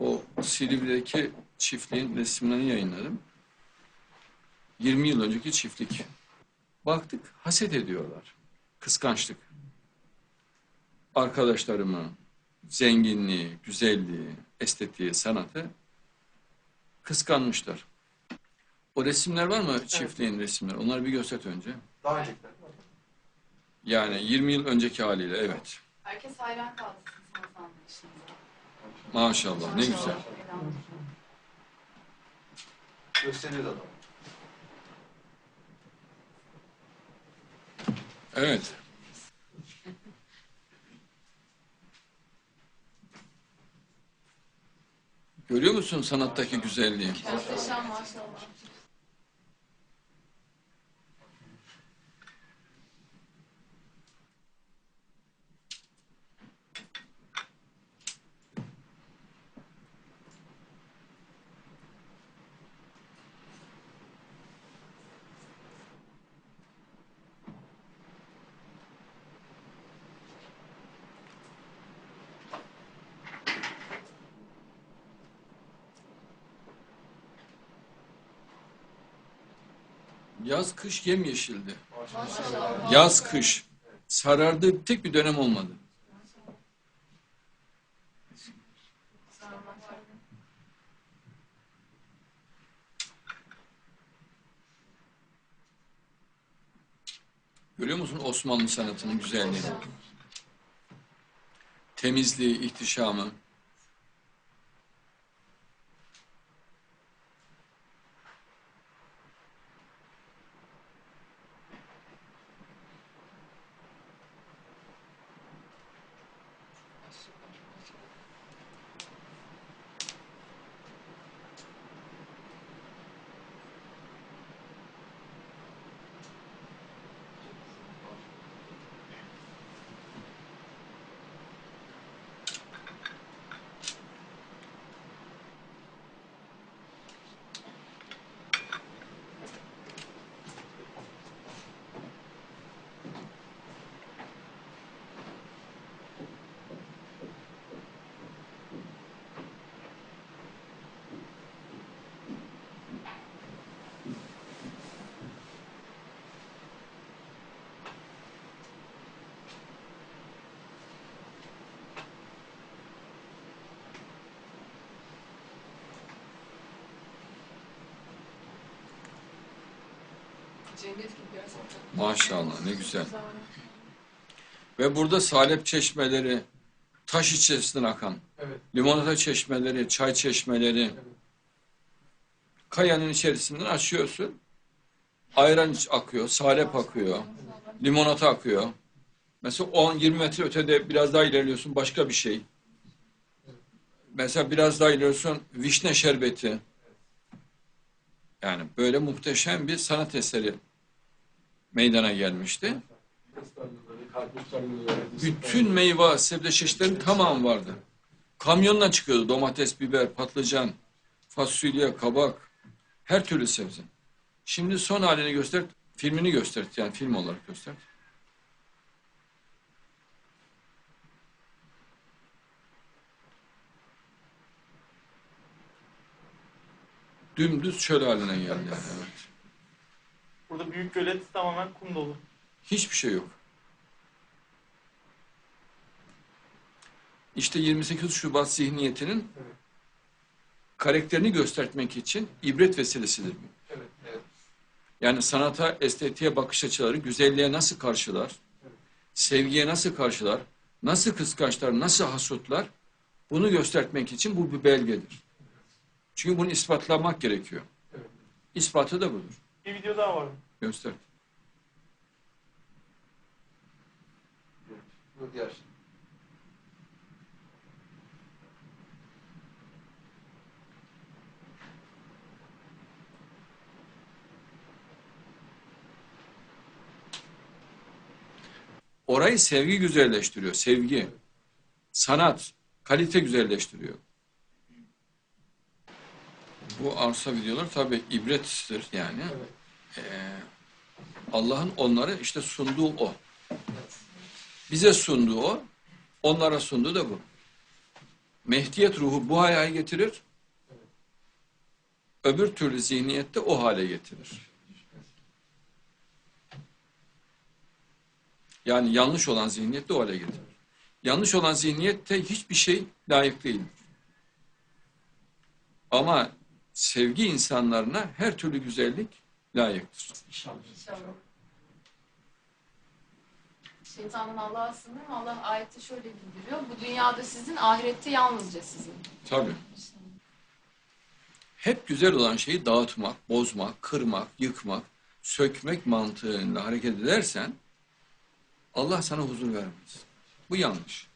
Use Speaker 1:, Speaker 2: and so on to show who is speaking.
Speaker 1: O Silivri'deki çiftliğin resimlerini yayınladım. 20 yıl önceki çiftlik. Baktık haset ediyorlar. Kıskançlık. Arkadaşlarımı, zenginliği, güzelliği, estetiği, sanatı kıskanmışlar. O resimler var mı çiftliğin resimleri? Onları bir göster önce.
Speaker 2: Daha öncekiler.
Speaker 1: Yani 20 yıl önceki haliyle evet.
Speaker 3: Herkes hayran kaldı sizin sanat anlayışınıza.
Speaker 1: Maşallah ne güzel.
Speaker 2: Gösteriyor da adam.
Speaker 1: Evet. Görüyor musun sanattaki güzelliği?
Speaker 3: Muhteşem maşallah.
Speaker 1: Yaz kış yemyeşildi.
Speaker 3: Maşallah.
Speaker 1: Yaz kış. Sarardığı tek bir dönem olmadı. Görüyor musun Osmanlı sanatının güzelliğini? Temizliği, ihtişamı. Maşallah ne güzel. Ve burada salep çeşmeleri, taş içerisinden akan,
Speaker 2: Evet.
Speaker 1: limonata çeşmeleri, çay çeşmeleri, kayanın içerisinden açıyorsun. Ayran akıyor, salep akıyor, limonata akıyor. Mesela 10-20 metre ötede biraz daha ilerliyorsun başka bir şey. Mesela biraz daha ilerliyorsun vişne şerbeti. Yani böyle muhteşem bir sanat eseri meydana gelmişti. Bütün meyve, sebze çeşitlerinin tamamı vardı. Kamyonla çıkıyordu domates, biber, patlıcan, fasulye, kabak, her türlü sebze. Şimdi son halini göster, filmini göster, yani film olarak göster. Dümdüz çöl haline geldi. Evet.
Speaker 4: Burada büyük gölet tamamen kum dolu.
Speaker 1: Hiçbir şey yok. İşte 28 Şubat zihniyetinin
Speaker 2: Evet.
Speaker 1: karakterini göstermek için ibret vesilesidir bu.
Speaker 2: Evet. Evet.
Speaker 1: Yani sanata, estetiğe bakış açıları, güzelliğe nasıl karşılar, sevgiye nasıl karşılar, nasıl kıskançlar, nasıl hasutlar, bunu göstermek için bu bir belgedir. Çünkü bunu ispatlamak gerekiyor.
Speaker 2: Evet.
Speaker 1: İspatı da budur.
Speaker 4: Bir video daha var.
Speaker 1: Göster.
Speaker 2: Bu diğer.
Speaker 1: Orayı sevgi güzelleştiriyor, sevgi. Sanat, kalite güzelleştiriyor. Bu arsa videolar tabii ibrettir yani.
Speaker 2: Evet.
Speaker 1: Ee, Allah'ın onları işte sunduğu o. Bize sunduğu o, onlara sunduğu da bu. Mehdiyet ruhu bu hale getirir. Öbür türlü zihniyette o hale getirir. Yani yanlış olan zihniyette o hale getirir. Yanlış olan zihniyette hiçbir şey layık değildir. Ama sevgi insanlarına her türlü güzellik layıktır.
Speaker 3: İnşallah. Şeytandan Allah'a sığınırım. Allah ayette şöyle bildiriyor. Bu dünyada sizin, ahirette yalnızca sizin.
Speaker 1: Tabii. Hep güzel olan şeyi dağıtmak, bozmak, kırmak, yıkmak, sökmek mantığıyla hareket edersen Allah sana huzur vermez. Bu yanlış.